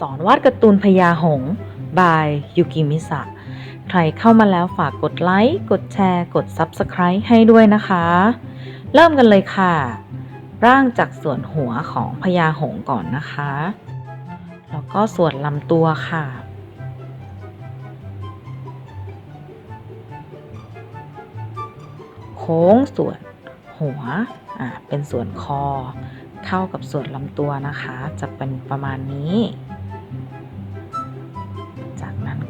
สอนวาดการ์ตูนพญาหงบายยูกิมิสะใครเข้ามาแล้วฝากกดไลค์ กดแชร์ กด Subscribe ให้ด้วยนะคะ เริ่มกันเลยค่ะ ร่างจากส่วนหัวของพญาหงก่อนนะคะ แล้วก็ส่วนลำตัวค่ะ โค้งส่วนหัว อ่า เป็นส่วนคอ เข้ากับส่วนลำตัวนะคะ จะเป็นประมาณนี้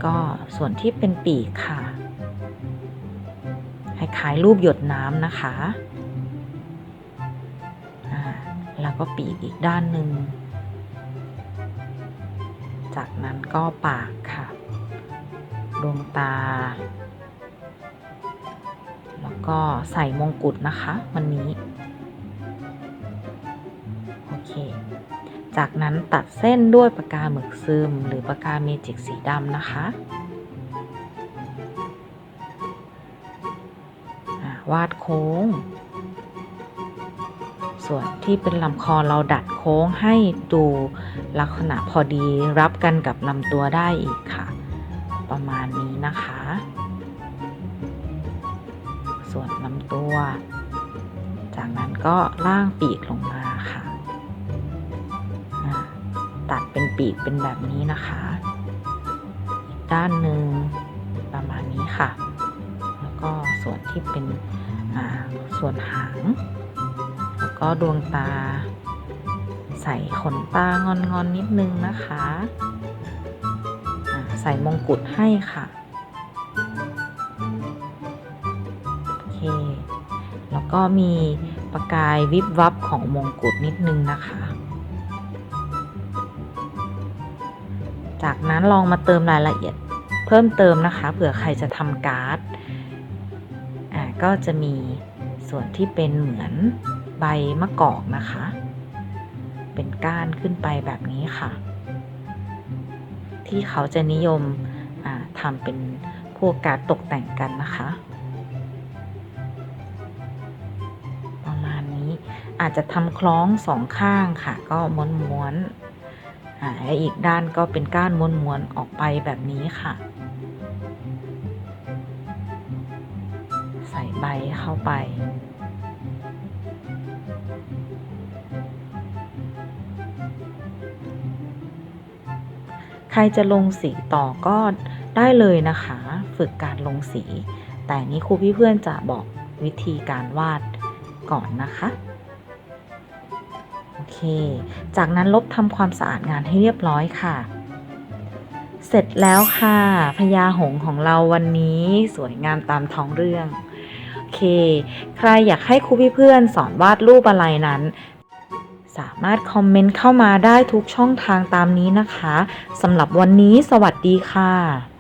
ก็ส่วนที่เป็นปีกค่ะคล้ายๆรูปหยดน้ำนะคะแล้วก็ปีกอีกด้านหนึ่ง จากนั้นก็ปากค่ะ ดวงตา แล้วก็ใส่มงกุฎนะคะ วันนี้ โอเค จากนั้นตัดเส้นด้วยปากกาหมึกซึม หรือปากกาเมจิกสีดำนะคะวาดโค้ง ส่วนที่เป็นลำคอเราดัดโค้งให้ดูลักษณะพอดีรับกันกับลำตัวได้อีกค่ะ ประมาณนี้นะคะ ส่วนลำตัว จากนั้นก็ล่างปีกลงมา ตัดเป็นปีกเป็นแบบนี้นะคะ ด้านหนึ่งประมาณนี้ค่ะ แล้วก็ส่วนที่เป็นส่วนหาง แล้วก็ดวงตา ใส่ขนตางอนๆนนิดนึงนะคะอ่าใส่มงกุฎให้ค่ะโอเคแล้วก็มีประกายวิบวับของมงกุฎนิดนึงนะคะ จากนั้นลองมาเติมรายละเอียดเพิ่มเติมนะคะ เผื่อใครจะทำการ์ดอ่าก็จะมีส่วนที่เป็นเหมือนใบมะกอกนะคะ เป็นก้านขึ้นไปแบบนี้ค่ะ ที่เขาจะนิยมทำเป็นพวกการตกแต่งกันนะคะ ประมาณนี้อาจจะทำคล้องสองข้างค่ะ ก็ม้วนๆ และอีกด้านก็เป็นก้านม้วนๆออกไปแบบนี้ค่ะ ใส่ใบเข้าไป ใครจะลงสีต่อก็ได้เลยนะคะ ฝึกการลงสี แต่นี้ครูพี่เพื่อนจะบอกวิธีการวาดก่อนนะคะ เค จากนั้นลบทำความสะอาดงานให้เรียบร้อยค่ะ เสร็จแล้วค่ะพญาหงของเราวันนี้สวยงามตามท้องเรื่อง โอเค ใครอยากให้ครูพี่เพื่อนสอนวาดรูปอะไรนั้นสามารถคอมเมนต์เข้ามาได้ทุกช่องทางตามนี้นะคะ สำหรับวันนี้สวัสดีค่ะ